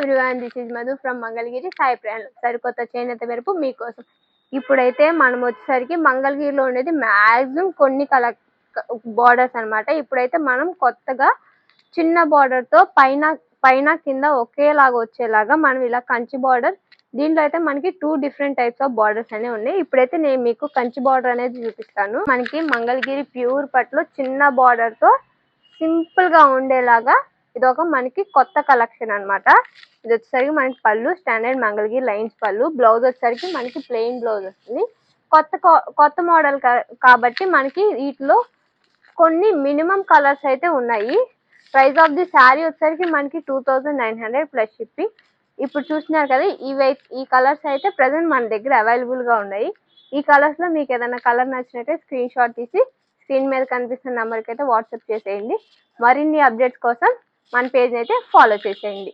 Everyone this is Madhu from Mangalagiri Sai ప్రయాణం సరికొత్త చేనేత మెరుపు మీకోసం. ఇప్పుడైతే మనం వచ్చేసరికి మంగళగిరిలో ఉండేది మ్యాక్సిమం కొన్ని కల బార్డర్స్ అన్నమాట. ఇప్పుడైతే మనం కొత్తగా చిన్న బార్డర్తో పైన పైన కింద ఒకేలాగా వచ్చేలాగా మనం ఇలా కంచి బార్డర్ దీంట్లో అయితే మనకి two different types of borders అనేవి ఉన్నాయి. ఇప్పుడైతే నేను మీకు కంచి బార్డర్ అనేది చూపిస్తాను. మనకి మంగళగిరి ప్యూర్ పట్లో చిన్న బార్డర్తో సింపుల్గా ఉండేలాగా ఇది ఒక మనకి కొత్త కలెక్షన్ అన్నమాట. ఇది వచ్చేసరికి మనకి పళ్ళు స్టాండర్డ్ మంగళగిరి లైన్స్ పళ్ళు. బ్లౌజ్ వచ్చేసరికి మనకి ప్లెయిన్ బ్లౌజ్ వస్తుంది. కొత్త కొత్త మోడల్ కాబట్టి మనకి వీటిలో కొన్ని మినిమం కలర్స్ అయితే ఉన్నాయి. ప్రైస్ ఆఫ్ ది శారీ వచ్చేసరికి మనకి two thousand nine hundred plus shipping. ఇప్పుడు చూస్తున్నారు కదా ఇవి ఈ కలర్స్ అయితే ప్రజెంట్ మన దగ్గర అవైలబుల్గా ఉన్నాయి. ఈ కలర్స్లో మీకు ఏదైనా కలర్ నచ్చినట్టే స్క్రీన్ షాట్ తీసి స్క్రీన్ మీద కనిపిస్తున్న నెంబర్కి అయితే వాట్సాప్ చేసేయండి. మరిన్ని అప్డేట్స్ కోసం మన పేజ్ అయితే ఫాలో చేసేయండి.